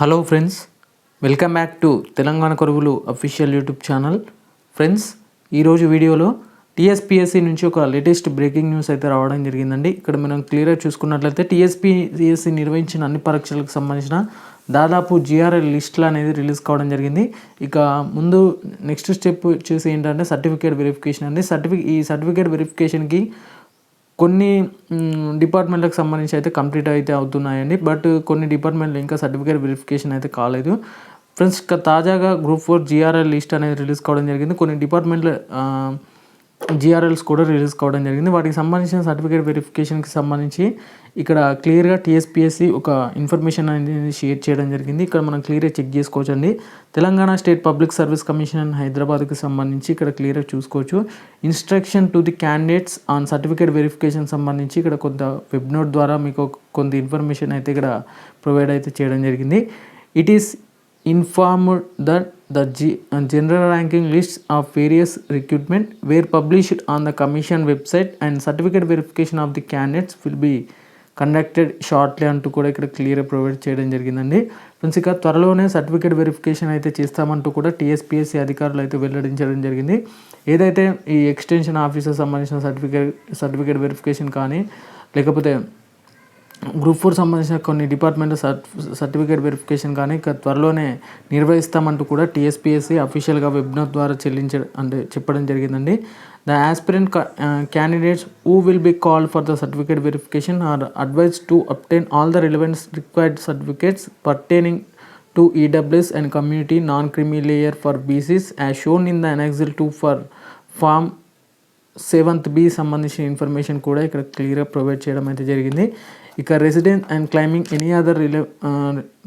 Hello friends welcome back to Telangana కొరుగులు official YouTube channel friends ఈరోజు వీడియోలో TSPSC నుంచి ఒక లేటెస్ట్ బ్రేకింగ్ న్యూస్ అయితే రావడం జరిగిందండి. ఇక్కడ మనం క్లియర్గా చూసుకున్నట్లయితే టీఎస్పిఎస్సి నిర్వహించిన అన్ని పరీక్షలకు సంబంధించిన దాదాపు జిఆర్ఎల్ లిస్టులు అనేది రిలీజ్ కావడం జరిగింది. ఇక ముందు నెక్స్ట్ స్టెప్ వచ్చేసి ఏంటంటే సర్టిఫికేట్ వెరిఫికేషన్ అండి. సర్టిఫికే ఈ సర్టిఫికేట్ వెరిఫికేషన్కి కొన్ని డిపార్ట్మెంట్లకు సంబంధించి అయితే కంప్లీట్ అయితే అవుతున్నాయండి. బట్ కొన్ని డిపార్ట్మెంట్లు ఇంకా సర్టిఫికేట్ వెరిఫికేషన్ అయితే కాలేదు. ఫ్రెండ్స్ తాజాగా గ్రూప్ ఫోర్ జిఆర్ఎల్ లిస్ట్ అనేది రిలీజ్ కావడం జరిగింది. కొన్ని డిపార్ట్మెంట్ల జిఆర్ఎల్స్ కూడా రిలీజ్ కావడం జరిగింది. వాటికి సంబంధించిన సర్టిఫికేట్ వెరిఫికేషన్కి సంబంధించి ఇక్కడ క్లియర్గా టీఎస్పిఎస్సి ఒక ఇన్ఫర్మేషన్ అనేది షేర్ చేయడం జరిగింది. ఇక్కడ మనం క్లియర్గా చెక్ చేసుకోవచ్చండి. Telangana state public service commission హైదరాబాద్కి సంబంధించి ఇక్కడ క్లియర్గా చూసుకోవచ్చు. Instruction to the candidates on certificate verification సంబంధించి ఇక్కడ కొంత వెబ్ నోట్ ద్వారా మీకు కొంత ఇన్ఫర్మేషన్ అయితే ఇక్కడ ప్రొవైడ్ అయితే చేయడం జరిగింది. It is informed that the G- uh, general ranking lists of various recruitment were published on the commission website and certificate verification of the candidates will be conducted shortly అంటూ కూడా ఇక్కడ clear provide చేయడం జరిగిందండి friends ఇక త్వరలోనే certificate verification అయితే చేస్తామంటూ కూడా టీఎస్పీఎస్సీ అధికారులు అయితే వెల్లడించడం జరిగింది ఏదైతే ఈ ఎక్స్టెన్షన్ ఆఫీసర్ సంబంధించిన సర్టిఫికేట్ సర్టిఫికేట్ వెరిఫికేషన్ కానీ లేకపోతే గ్రూప్ ఫోర్ సంబంధించిన కొన్ని డిపార్ట్మెంట్ సర్టిఫికేట్ వెరిఫికేషన్ కానీ త్వరలోనే నిర్వహిస్తామంటూ కూడా టీఎస్పీఎస్సీ అఫీషియల్గా వెబ్నోట్ ద్వారా చెల్లించ అంటే చెప్పడం జరిగిందండి. The aspirant candidates who will be called for the certificate verification are advise to obtain all the relevant required certificates pertaining to EWS and community non creamy layer for BCs as shown in the annexure two for form seventh B సంబంధించిన information కూడా ఇక్కడ క్లియర్గా provide చేయడం అయితే జరిగింది. ఇక resident and claiming any other relay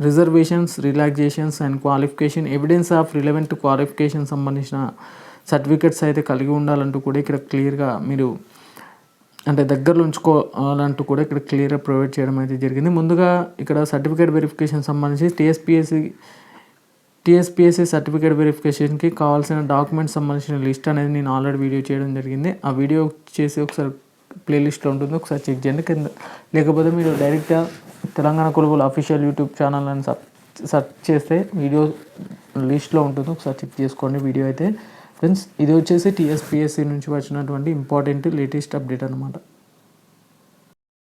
reservations relaxations and qualification evidence of relevant qualification సంబంధించిన certificates అయితే కలిగి ఉండాలంటూ కూడా ఇక్కడ క్లియర్గా మీరు అంటే దగ్గరలో ఉంచుకోవాలంటూ కూడా ఇక్కడ క్లియర్గా ప్రొవైడ్ చేయడం అయితే జరిగింది. ముందుగా ఇక్కడ సర్టిఫికేట్ వెరిఫికేషన్ సంబంధించి టీఎస్పిఎస్సి టీఎస్పిఎస్సి సర్టిఫికేట్ వెరిఫికేషన్కి కావాల్సిన డాక్యుమెంట్స్ సంబంధించిన లిస్ట్ అనేది నేను ఆల్రెడీ వీడియో చేయడం జరిగింది. ఆ వీడియో చేసి ఒకసారి ప్లేలిస్ట్లో ఉంటుంది ఒకసారి చెక్ చేయండి. కింద లేకపోతే మీరు డైరెక్ట్గా తెలంగాణ కొలుగుల అఫీషియల్ యూట్యూబ్ ఛానల్ అని సెర్చ్ చేస్తే వీడియో లిస్ట్లో ఉంటుంది ఒకసారి చెక్ చేసుకోండి వీడియో అయితే. ఫ్రెండ్స్ ఇది వచ్చేసి టీఎస్పిఎస్సి నుంచి వచ్చినటువంటి ఇంపార్టెంట్ లేటెస్ట్ అప్డేట్ అనమాట